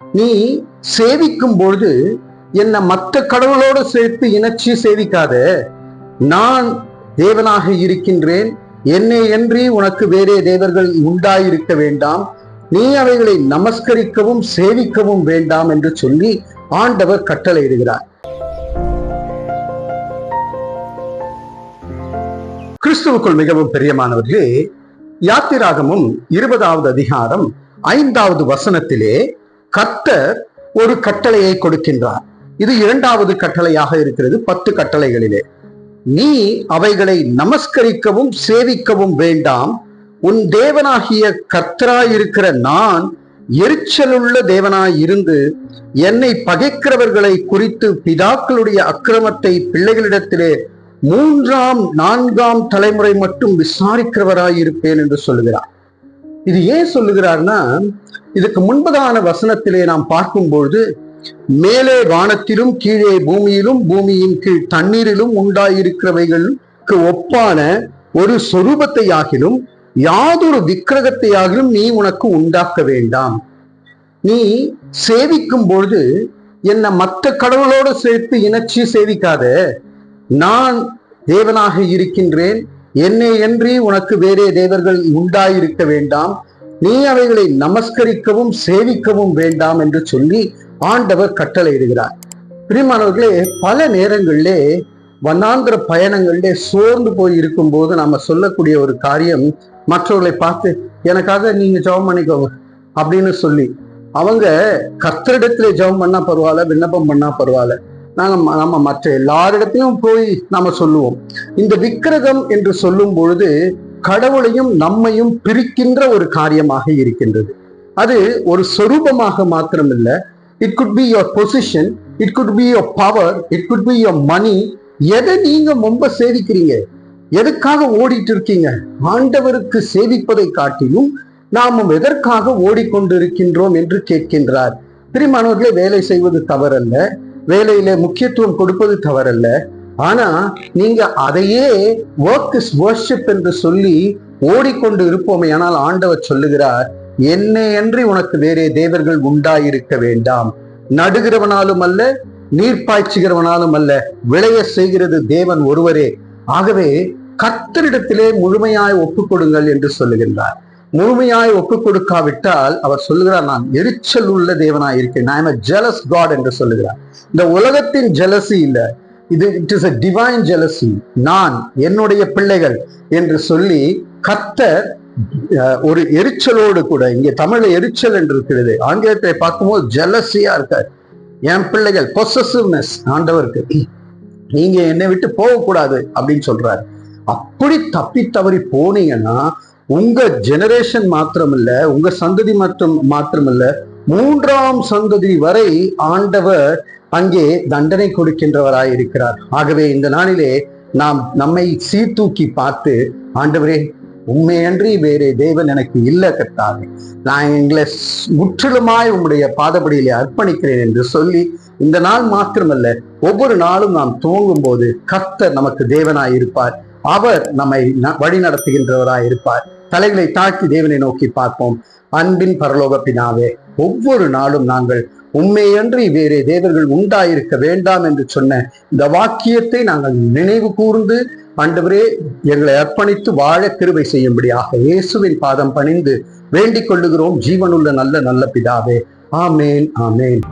நீ சேவிக்கும் பொழுது என்னை மற்ற கடவுளோடு சேர்த்து இணைச்சி சேவிக்காத. நான் தேவனாக இருக்கின்றேன். என்னை என்று உனக்கு வேறே தேவர்கள் உண்டாயிருக்க வேண்டாம். நீ அவைகளை நமஸ்கரிக்கவும் சேவிக்கவும் வேண்டாம் என்று சொல்லி ஆண்டவர் கட்டளையிடுகிறார் கிறிஸ்துவுக்குள் மிகவும் பிரியமானவர்களே யாத்திராகமும் இருபதாவது அதிகாரம் ஐந்தாவது வசனத்திலே கர்த்தர் ஒரு கட்டளையை கொடுக்கின்றார். இது இரண்டாவது கட்டளையாக இருக்கிறது பத்து கட்டளைகளிலே. நீ அவைகளை நமஸ்கரிக்கவும் சேவிக்கவும் வேண்டாம். உன் தேவனாகிய கர்த்தராயிருக்கிற நான் எரிச்சலுள்ள தேவனாயிருந்து என்னை பகைக்கிறவர்களை குறித்து பிதாக்களுடைய அக்கிரமத்தை பிள்ளைகளிடத்திலே மூன்றாம் நான்காம் தலைமுறை மட்டும் விசாரிக்கிறவராயிருப்பேன் என்று சொல்கிறார் இது ஏன் சொல்லுகிறார்னா இதுக்கு முன்பதான வசனத்திலே நாம் பார்க்கும்பொழுது மேலே வானத்திலும் கீழே பூமியிலும் பூமியின் கீழ் தண்ணீரிலும் உண்டாயிருக்கிறவைகளுக்கு ஒப்பான ஒரு சொரூபத்தை ஆகிலும் யாதொரு விக்கிரகத்தை ஆகிலும் நீ உனக்கு உண்டாக்க வேண்டாம். நீ சேவிக்கும் பொழுது என்ன மற்ற கடவுளோடு சேர்த்து இணைச்சி சேவிக்காத. நான் தேவனாக இருக்கின்றேன் என்னை என்றி உனக்கு வேறே தேவர்கள் உண்டாயிருக்க வேண்டாம். நீ அவைகளை நமஸ்கரிக்கவும் சேவிக்கவும் வேண்டாம் என்று சொல்லி ஆண்டவர் கட்டளையிடுகிறார் பிரிமானவர்களே பல நேரங்களிலே வண்ணாந்திர பயணங்களிலே சோர்ந்து போய் இருக்கும்போது நாம சொல்லக்கூடிய ஒரு காரியம் மற்றவர்களை பார்த்து எனக்காக நீங்க ஜெபம் பண்ணிக்கோங்க அப்படின்னு சொல்லி. அவங்க கர்த்தரிடத்துல ஜெபம் பண்ணா பரவாயில்ல விண்ணப்பம் பண்ணா பரவாயில்ல. நாங்க நம்ம மற்ற எல்லாரிடத்தையும் போய் நாம சொல்லுவோம். இந்த விக்கிரகம் என்று சொல்லும் பொழுது கடவுளையும் நம்மையும் பிரிக்கின்ற ஒரு காரியமாக இருக்கின்றது. அது ஒரு சொரூபமாக மாத்திரமில்ல. It could be your position it could be your power it could be your money எதை நீங்க ரொம்ப சேவிக்கிறீங்க? எதுக்காக ஓடிட்டு இருக்கீங்க? ஆண்டவருக்கு சேவிப்பதை காட்டிலும் நாம் எதற்காக ஓடிக்கொண்டிருக்கின்றோம் என்று கேட்கின்றார். பிரிமானவர்களே வேலை செய்வது தவறல்ல. வேலையில முக்கியத்துவம் கொடுப்பது தவறல்ல. ஆனா நீங்க அதையே ஒர்க் இஸ் வர்ஷிப் என்று சொல்லி ஓடிக்கொண்டு இருப்போமே ஆனால் ஆண்டவர் சொல்லுகிறார் என்னையன்றி உனக்கு வேறே தேவர்கள் உண்டாயிருக்க வேண்டாம். நடுகிறவனாலும் அல்ல நீர் பாய்ச்சுகிறவனாலும் அல்ல விளைய செய்கிறது தேவன் ஒருவரே. ஆகவே கத்தரிடத்திலே முழுமையாய் ஒப்புக் கொடுங்கள் என்று சொல்லுகின்றார். முழுமையாய் ஒப்புக் கொடுக்காவிட்டால் அவர் சொல்லுகிறார் நான் எரிச்சல் உள்ள தேவனாய் இருக்கேன். நான் எம் ஜெலஸ் காட் என்று சொல்லுகிறார். இந்த உலகத்தின் ஜெலசி இல்ல. இது it is a divine jealousy நான் என்னுடைய பிள்ளைகள் என்று சொல்லி கத்தர் ஒரு எரிச்சலோடு கூட இங்கே தமிழ்ல எரிச்சல் என்று இருக்கிறது. ஆங்கிலத்தை பார்க்கும்போது ஜெலசியா இருக்கார். என் பிள்ளைகள் பொசசிவ்னஸ் ஆண்டவருக்கு. நீங்க என்னை விட்டு போகக்கூடாது அப்படின்னு சொல்றாரு. அப்படி தப்பி தவறி போனீங்கன்னா உங்க ஜெனரேஷன் மாத்திரமில்ல உங்க சந்ததி மட்டும் மாத்திரமில்ல மூன்றாம் சந்ததி வரை ஆண்டவர் அங்கே தண்டனை கொடுக்கின்றவராய் இருக்கிறார். ஆகவே இந்த நாளிலே நாம் நம்மை சீர்தூக்கி பார்த்து ஆண்டவரே உண்மையன்றி வேறே தேவன் எனக்கு இல்ல கர்த்தாவே நான் எங்களை முற்றிலுமாய் உம்முடைய பாதபடியிலே அர்ப்பணிக்கிறேன் என்று சொல்லி இந்த நாள் மாத்திரமல்ல ஒவ்வொரு நாளும் நாம் துவங்கும் போது கர்த்தர் நமக்கு தேவனாய் இருப்பார். அவர் நம்மை ந- வழி நடத்துகின்றவராய் இருப்பார். தலைகளை தாக்கி தேவனை நோக்கி பார்ப்போம். அன்பின் பரலோக பினாவே ஒவ்வொரு நாளும் நாங்கள் உண்மையன்றி வேறே தேவர்கள் உண்டாயிருக்க வேண்டாம் என்று சொன்ன இந்த வாக்கியத்தை நாங்கள் நினைவு கூர்ந்து ஆண்டவரே எங்களை அர்ப்பணித்து வாழ கிருபை செய்யும்படியாக இயேசுவின் பாதம் பணிந்து வேண்டிக் கொள்ளுகிறோம். ஜீவனுள்ள நல்ல நல்ல பிதாவே. ஆமேன் ஆமேன்.